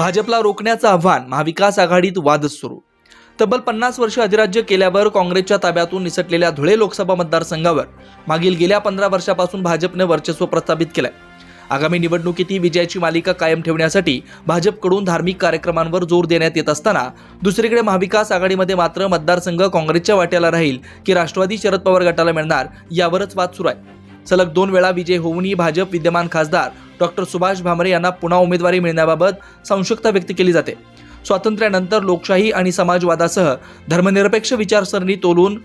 भाजपला रोखण्याचं आव्हान महाविकास आघाडीत वादच सुरू. तब्बल पन्नास वर्ष अधिराज्य केल्यावर काँग्रेसच्या ताब्यातून निसटलेल्या धुळे लोकसभा मतदारसंघावर मागील गेल्या पंधरा वर्षापासून भाजपने वर्चस्व प्रस्थापित केलंय. आगामी निवडणुकीतही विजयाची मालिका कायम ठेवण्यासाठी भाजपकडून धार्मिक कार्यक्रमांवर जोर देण्यात येत असताना दुसरीकडे महाविकास आघाडीमध्ये मात्र मतदारसंघ काँग्रेसच्या वाट्याला राहील की राष्ट्रवादी शरद पवार गटाला मिळणार यावरच वाद सुरू आहे. सलग दोन वेळा विजय होऊनही भाजप विद्यमान खासदार डॉक्टर सुभाष भामरे यांना पुन्हा उमेदवारी मिळण्याबाबत संशुकता व्यक्त केली जाते. स्वातंत्र्यानंतर लोकशाही आणि समाजवादासह धर्मनिरपेक्ष विचारसरणी तोलून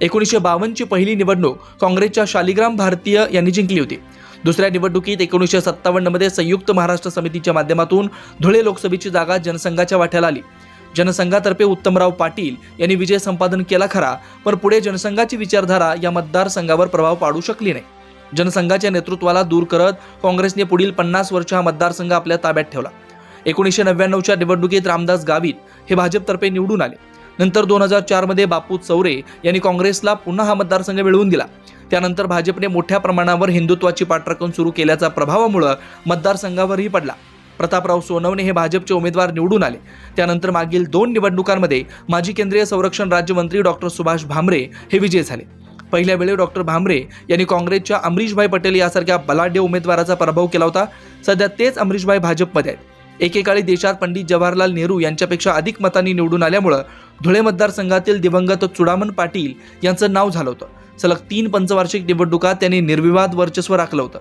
एकोणीसशे बावन्नची पहिली निवडणूक काँग्रेसच्या शालिग्राम भारतीय यांनी जिंकली होती. दुसऱ्या निवडणुकीत एकोणीसशे सत्तावन्नमध्ये संयुक्त महाराष्ट्र समितीच्या माध्यमातून धुळे लोकसभेची जागा जनसंघाच्या वाट्याला आली. जनसंघातर्फे उत्तमराव पाटील यांनी विजय संपादन केला खरा पण पुढे जनसंघाची विचारधारा या मतदारसंघावर प्रभाव पाडू शकली नाही. जनसंघाच्या नेतृत्वाला दूर करत काँग्रेसने पुढील पन्नास वर्ष हा मतदारसंघ आपल्या ताब्यात ठेवला. एकोणीसशे नव्याण्णवच्या निवडणुकीत रामदास गावित हे भाजपतर्फे निवडून आले. नंतर दोन हजार चारमध्ये बापू चौरे यांनी काँग्रेसला पुन्हा हा मतदारसंघ मिळवून दिला. त्यानंतर भाजपने मोठ्या प्रमाणावर हिंदुत्वाची पाठराखण सुरू केल्याचा प्रभावामुळं मतदारसंघावरही पडला. प्रतापराव सोनवणे हे भाजपचे उमेदवार निवडून आले. त्यानंतर मागील दोन निवडणुकांमध्ये माजी केंद्रीय संरक्षण राज्यमंत्री डॉक्टर सुभाष भामरे हे विजयी झाले. पहिल्या वेळी डॉक्टर भामरे यांनी काँग्रेसच्या अमरीशभाई पटेल यासारख्या बलाढ्य उमेदवाराचा पराभव केला होता. सध्या तेच अमरीशभाई भाजपमध्ये आहेत. एकेकाळी देशात पंडित जवाहरलाल नेहरू यांच्यापेक्षा अधिक मतांनी निवडून आल्यामुळं धुळे मतदारसंघातील दिवंगत चुडामन पाटील यांचं नाव झालं होतं. सलग तीन पंचवार्षिक निवडणुकात त्यांनी निर्विवाद वर्चस्व राखलं होतं.